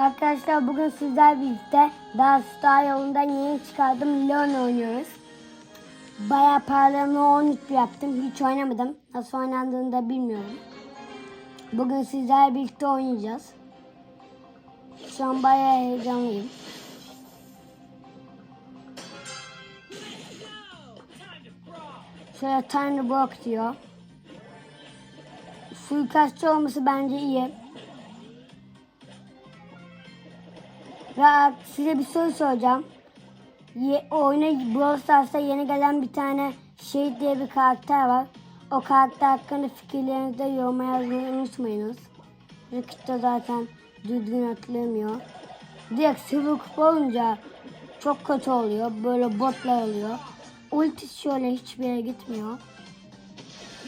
Arkadaşlar bugün sizler birlikte daha Star yolundan yeni çıkardım. Leon oynuyoruz. Bayağı paralarımı 13 yaptım. Hiç oynamadım. Nasıl oynandığını da bilmiyorum. Bugün sizler birlikte oynayacağız. Şu an bayağı heyecanlıyım. Şöyle Block diyor. Suikastçı olması bence iyi. Ve size bir soru soracağım. Ye, oyuna Brawl Stars'ta yeni gelen bir tane şey diye bir karakter var. O karakter hakkında fikirlerinizi de yoruma yazmayı unutmayınız. Rıkıt da zaten düzgün hatırlamıyor. Direkt sıvı kupa olunca çok kötü oluyor. Böyle botlar oluyor. Ultisi şöyle hiçbir yere gitmiyor.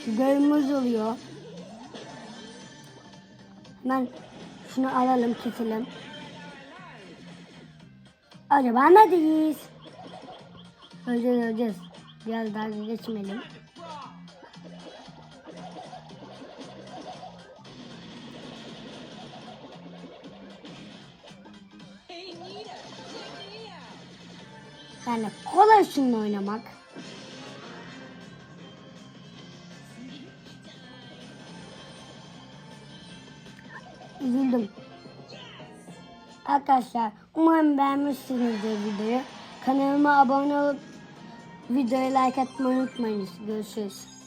Görünmez oluyor. Hemen şunu alalım keselim. Acaba neredeyiz? Öleceğiz öleceğiz. Biraz daha geçmeyelim. Yani kolay şununla oynamak. Üzüldüm. Arkadaşlar umarım beğenmişsinizdir videoyu. Kanalıma abone olup videoyu like atmayı unutmayınız. Görüşürüz.